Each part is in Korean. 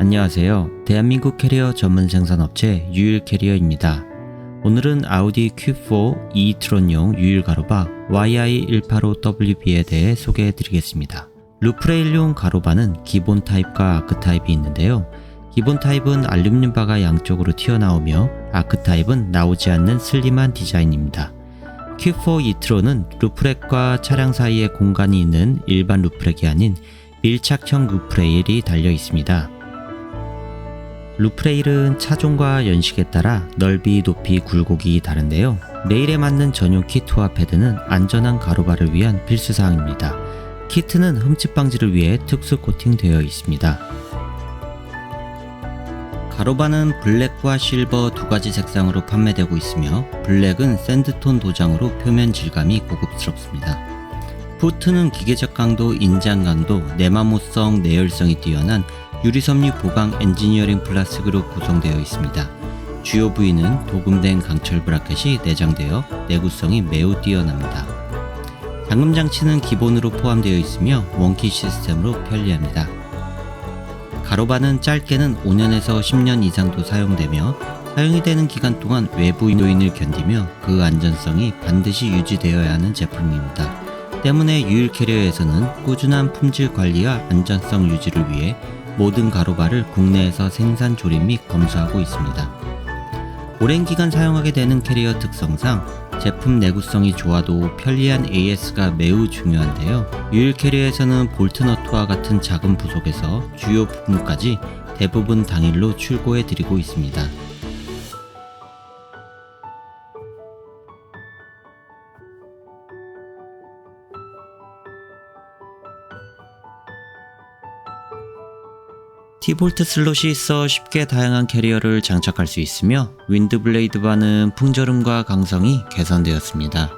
안녕하세요. 대한민국 캐리어 전문 생산업체 유일 캐리어입니다. 오늘은 아우디 Q4 e-트론용 유일 가로바 YI185WB에 대해 소개해 드리겠습니다. 루프레일용 가로바는 기본 타입과 아크 타입이 있는데요. 기본 타입은 알루미늄 바가 양쪽으로 튀어나오며 아크 타입은 나오지 않는 슬림한 디자인입니다. Q4 e-트론은 루프렉과 차량 사이에 공간이 있는 일반 루프렉이 아닌 밀착형 루프레일이 달려 있습니다. 루프레일은 차종과 연식에 따라 넓이, 높이, 굴곡이 다른데요. 레일에 맞는 전용 키트와 패드는 안전한 가로바를 위한 필수 사항입니다. 키트는 흠집 방지를 위해 특수 코팅되어 있습니다. 가로바는 블랙과 실버 두 가지 색상으로 판매되고 있으며 블랙은 샌드톤 도장으로 표면 질감이 고급스럽습니다. 후트는 기계적 강도, 인장 강도, 내마모성, 내열성이 뛰어난 유리섬유 보강 엔지니어링 플라스틱으로 구성되어 있습니다. 주요 부위는 도금된 강철 브라켓이 내장되어 내구성이 매우 뛰어납니다. 잠금 장치는 기본으로 포함되어 있으며 원키 시스템으로 편리합니다. 가로바는 짧게는 5년에서 10년 이상도 사용되며 사용이 되는 기간 동안 외부 요인을 견디며 그 안전성이 반드시 유지되어야 하는 제품입니다. 때문에 유일 캐리어에서는 꾸준한 품질 관리와 안전성 유지를 위해 모든 가로바를 국내에서 생산 조립 및 검수하고 있습니다. 오랜 기간 사용하게 되는 캐리어 특성상 제품 내구성이 좋아도 편리한 AS가 매우 중요한데요. 유일 캐리어에서는 볼트 너트와 같은 작은 부속에서 주요 부분까지 대부분 당일로 출고해 드리고 있습니다. T볼트 슬롯이 있어 쉽게 다양한 캐리어를 장착할 수 있으며 윈드블레이드 바는 풍절음과 강성이 개선되었습니다.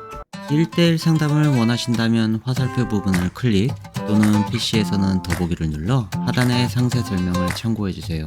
1대1 상담을 원하신다면 화살표 부분을 클릭 또는 PC에서는 더보기를 눌러 하단의 상세 설명을 참고해주세요.